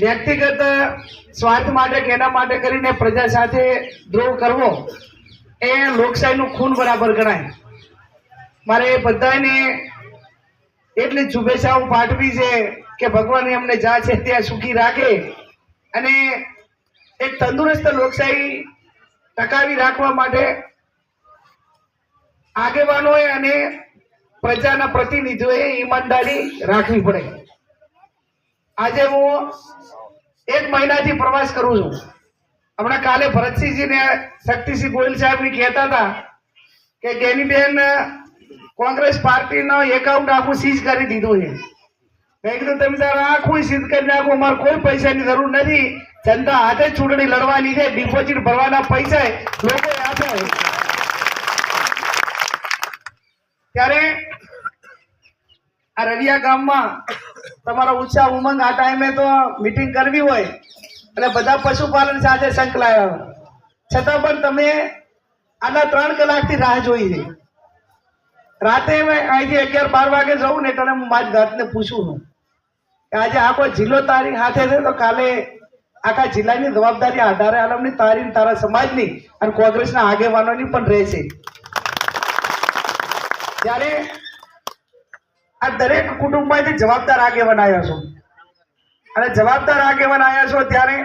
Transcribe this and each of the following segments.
વ્યક્તિગત સ્વાર્થ માટે કે એના માટે કરીને પ્રજા સાથે દ્રોહ કરવો, એ લોકશાહીનું ખૂન બરાબર ગણાય. મારે બધાને એટલી શુભેચ્છાઓ પાઠવી છે કે ભગવાન એમને જ્યાં છે ત્યાં સુખી રાખે અને એક તંદુરસ્ત લોકશાહી ટકાવી રાખવા માટે આગેવાનોએ અને પ્રજાના પ્રતિનિધિઓએ ઈમાનદારી રાખવી પડે. આજે હું એક મહિનાથી પ્રવાસ કરું છું. હમણાં કાલે ભરતસિંહજીને શક્તિસિંહ ગોયલ સાહેબની કહેતા હતા કે ગેનીબેન, કોંગ્રેસ પાર્ટીનો એકાઉન્ટ આખું સીઝ કરી દીધું છે. મેં કીધું, તમે તારે આખું સીઝ કરી નાખો, અમારે કોઈ પૈસાની જરૂર નથી. જનતા હાથે ચૂંટણી લડવાની છે ડિપોઝિટ ભરવાના પૈસા લોકો આપે. ત્યારે આ રવિયા ગામમાં તમારો ઉત્સાહ ઉમંગ આ ટાઈમે તો મીટિંગ કરવી હોય. અને બધા પશુપાલન સાથે સંકળાયા છતાં પણ તમે આના ત્રણ કલાકથી રાહ જોઈ છે રાતે મેં અહીંથી અગિયાર બાર વાગે જવું ને એટલે હું મારી જાતને પૂછું છું. કે આજે આખો જિલ્લો તારી હાથે છે તો કાલે આખા જિલ્લાની જવાબદારી આધારે આલમની તારી તારા સમાજની અને કોંગ્રેસના આગેવાનોની પણ રહેશે. ત્યારે આ દરેક કુટુંબમાંથી જવાબદાર આગેવાન આવ્યા છો. અને જવાબદાર આગેવાન આવ્યા છો ત્યારે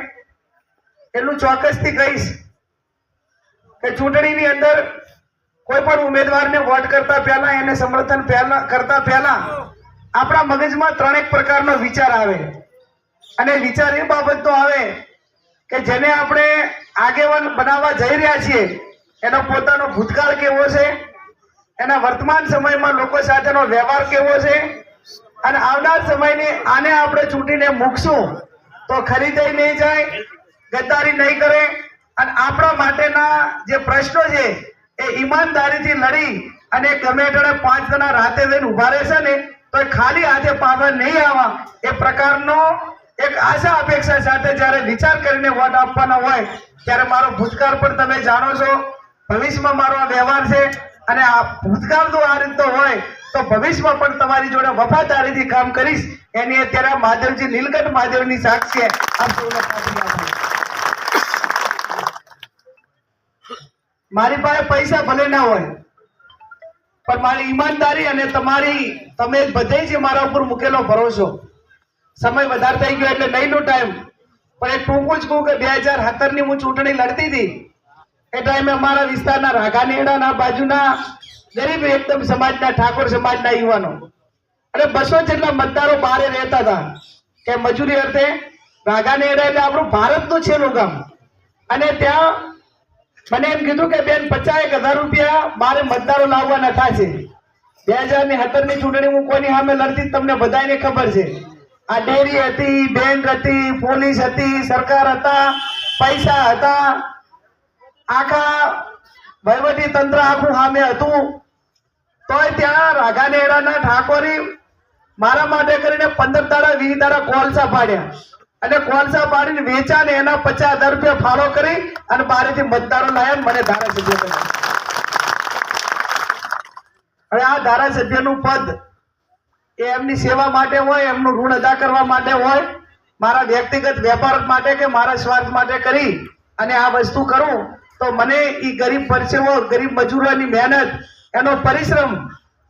એટલું ચોક્કસથી કહીશ કે ચૂંટણીની અંદર કોઈ પણ ઉમેદવારને વોટ કરતા પહેલા, એને સમર્થન પહેલા, કરતા પહેલા આપણા મગજમાં ત્રણેક પ્રકારનો વિચાર આવે. અને વિચાર એ બાબતનો આવે કે જેને આપણે આગેવાન બનાવવા જઈ રહ્યા છીએ, એનો પોતાનો ભૂતકાળ કેવો છે એના વર્તમાન સમયમાં લોકો સાથેનો વ્યવહાર કેવો છે? અને આવનાર સમયની આને આપણે ચૂંટીને મૂકશું તો ખરીદાઈ નહીં જાય, ગદ્દારી નહીં કરે. અને આપણા માટેના જે પ્રશ્નો છે, એ ઈમાનદારીથી લડી અને ગમે તેણે પાંચ જણા રાતે લઈને ઊભા રહેશે ને તો ખાલી હાથે પાછળ નહીં આવવા એ પ્રકારનો એક આશા અપેક્ષા સાથે જ્યારે વિચાર કરીને વોટ આપવાનો હોય, ત્યારે મારો ભૂતકાળ પણ તમે જાણો છો. ભવિષ્યમાં મારો આ વ્યવહાર છે અને આ ભૂતકાળ જો આ રીતનો હોય, તો ભવિષ્યમાં પણ તમારી જોડે વફાદારીથી કામ કરીશ. એની અત્યારે મહાદેવજી, નીલકંઠ મહાદેવની સાક્ષી. મારી પાસે પૈસા ભલે ના હોય, પણ મારી ઈમાનદારી અને તમારી, તમે બધે જે મારા ઉપર મૂકેલો ભરોસો, સમય વધારે થઈ ગયો એટલે નહીં નો ટાઈમ પણ એ ટૂંકું જ કહું કે બે હજાર સત્તરની હું ચૂંટણી લડતી હતી. એ ટાઈમે અમારા વિસ્તારના રાઘાનેડાના બાજુના ગરીબ એકદમ સમાજના, ઠાકોર સમાજના યુવાનો. અને બસો જેટલા મતદારો બહારે રહેતા હતા. કે મજૂરી અર્થે રાઘાનેડા એટલે આપણું ભારતનું છેલ્લું ગામ. અને ત્યાં મને એમ કીધું કે બેન, પચાસ હજાર રૂપિયા મારે મતદારો લાવવાના થશે. બે હજારની સત્તરની ચૂંટણી હું કોની સામે લડતી તમને બધાને ખબર છે. આ ડેરી હતી, બેંક હતી, પોલીસ હતી, સરકાર હતા, પૈસા હતા. આખા વહીવટી તંત્ર આખું સામે હતું. તોય ત્યાં રાઘાનેડાના ઠાકોરી મારા માટે કરીને પંદર તારા વીસ તારા કોલસા પાડ્યા. અને કોલસા પાડીને વેચા એના પચાસ હજાર રૂપિયા ફાળો કરી અને બારેથી મતદારો લાયા મને ધારાસભ્ય કર્યા હવે આ ધારાસભ્યનું પદ એ એમની સેવા માટે હોય, એમનું ઋણ અદા કરવા માટે હોય, મારા વ્યક્તિગત વેપાર માટે કે મારા સ્વાર્થ માટે કરી અને આ વસ્તુ કરું તો મને એ ગરીબ પરસેવો ગરીબ મજૂરોની મહેનત, એનો પરિશ્રમ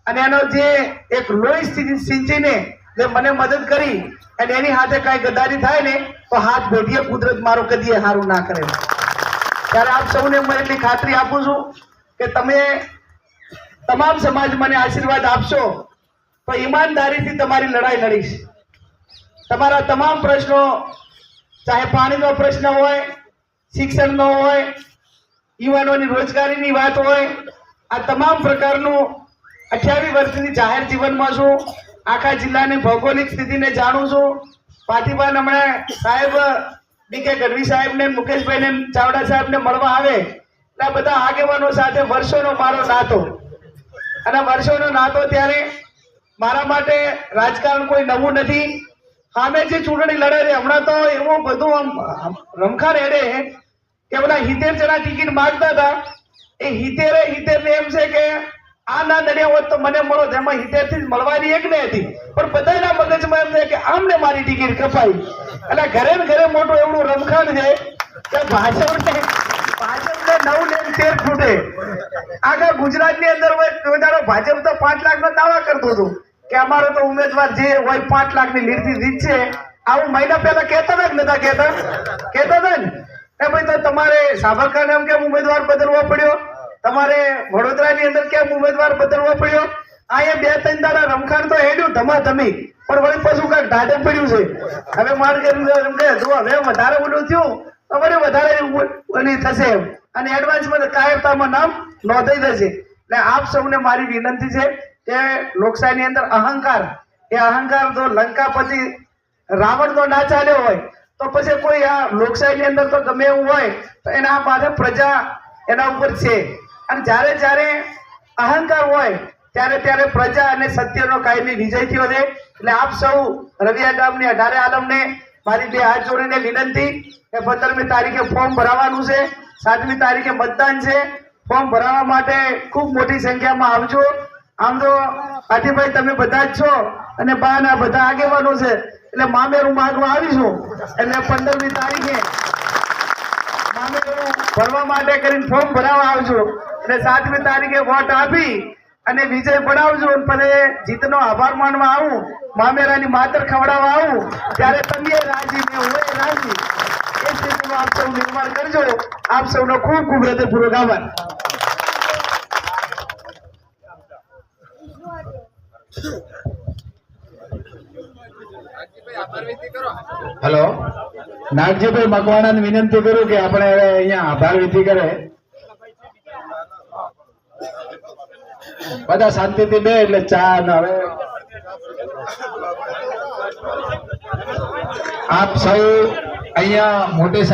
અને એનો જે એક લોહી સિંચીને જે મને મદદ કરી અને એની હાથે કાંઈ ગદારી થાય ને, તો હાથ ભેટીએ કુદરત મારો કદીએ સારું ના કરે. ત્યારે આપ સૌને હું એટલી ખાતરી આપું છું કે તમે તમામ સમાજ મને આશીર્વાદ આપશો, તો ઈમાનદારીથી તમારી લડાઈ લડીશ. તમારા તમામ પ્રશ્નો, ચાહે પાણીનો પ્રશ્ન હોય, શિક્ષણનો હોય યુવાનોની રોજગારીની વાત હોય, આ તમામ પ્રકારનું અઠ્યાવીસ વર્ષની જાહેર જીવનમાં છું. આખા જિલ્લાની ભૌગોલિક સ્થિતિને જાણું છું. પાટીબાન હમણાં સાહેબ ડી કે ગઢવી સાહેબને, મુકેશભાઈને, ચાવડા સાહેબને મળવા આવે, એટલે આ બધા આગેવાનો સાથે વર્ષોનો મારો નાતો. અને વર્ષોનો નાતો ત્યારે મારા માટે રાજકારણ કોઈ નવું નથી. સામે જે ચૂંટણી લડે છે, હમણાં તો એવું બધું આમ રમખાણ હેડે કે બધા હિતેર જણા ટિકિટ માગતા હતા. એ હિતેરે હિતેર ને એમ છે કે આ ના દડ્યા હોત તો મને મળો. એમાં હિતેરથી મળવાની એક ને હતી. પણ બધાના મગજમાં એમ છે કે આમને મારે ટિકિટ કપાઈ. એટલે ઘરે ને ઘરે મોટું એવડું રમખાણ છે કે ભાજપને ભાજપને નવ લેખ તેર ફૂટે. આખા ગુજરાતની અંદર તારો ભાજપ તો પાંચ લાખ નો દાવા કરતો હતો કે અમારો તો ઉમેદવાર જે હોય પાંચ લાખની લીડથી જીતશે. આવું મહિના પહેલા કહેતા જ નતા કહેતા? કહેતા હતા ને? એ ભાઈ, તો તમારે સાબરકાંઠા એમ કેમ ઉમેદવાર બદલવો પડ્યો? તમારે વડોદરાની અંદર કેમ ઉમેદવાર બદલવો પડ્યો? અહીંયા બે, ત્રણ દાડા રમખાણ તો હેડ્યું, ધમાધમી. પણ વળી પાછું કાંઈક ઢાઢે પડ્યું છે. હવે માર એમ કે જો હવે વધારે બધું થયું, તો વળી વધારે ઓલી થશે એમ. અને એડવાન્સમાં કાયરતામાં નામ નોંધાઈ જશે. એટલે આપ સૌને મારી વિનંતી છે કે લોકશાહીની અંદર અહંકાર, એ અહંકાર જો લંકાપતિ રાવણ તો ના ચાલ્યો હોય તો પછી કોઈ આ લોકશાહીની અંદર તો ગમે એવું હોય, તો એના પાસે પ્રજા એના ઉપર છે. અને જ્યારે જ્યારે અહંકાર હોય, ત્યારે ત્યારે પ્રજા અને સત્યનો કાયમી વિજય થયો છે. એટલે આપ સૌ રવિયા ગામની અઢારે આલમને મારી બે હાથ જોડીને વિનંતી કે પંદરમી તારીખે ફોર્મ ભરાવાનું છે. સાતમી તારીખે મતદાન છે. ફોર્મ ભરાવા માટે ખૂબ મોટી સંખ્યામાં આવજો. આમ તો હાથીભાઈ, તમે બધા જ છો અને બા ના બધા આગેવાનો છે. એટલે મામેરું માગવા આવીશું એટલે પંદરમી તારીખે મામેરું ભરવા માટે કરીને ફોર્મ ભરાવા આવજો. એટલે સાતમી તારીખે વોટ આપી અને વિજય પડાવજો અને જીતનો આભાર માનવા આવું, મામેરાની માતર ખવડાવવા આવું, ત્યારે તમે રાજી ને હું રાજી. એ સ્થિતિનું આપ સૌ નિર્માણ કરજો. આપ સૌનો ખૂબ ખૂબ હૃદયપૂર્વક આભાર. હેલો નાગજીભાઈ મકવાણાને વિનંતી કરું કે આપણે હવે અહીંયા આભાર વિધિ કરે. બધા શાંતિથી બે એટલે ચા ને હવે. આપ સૌ અહીંયા મોટી સંખ્યા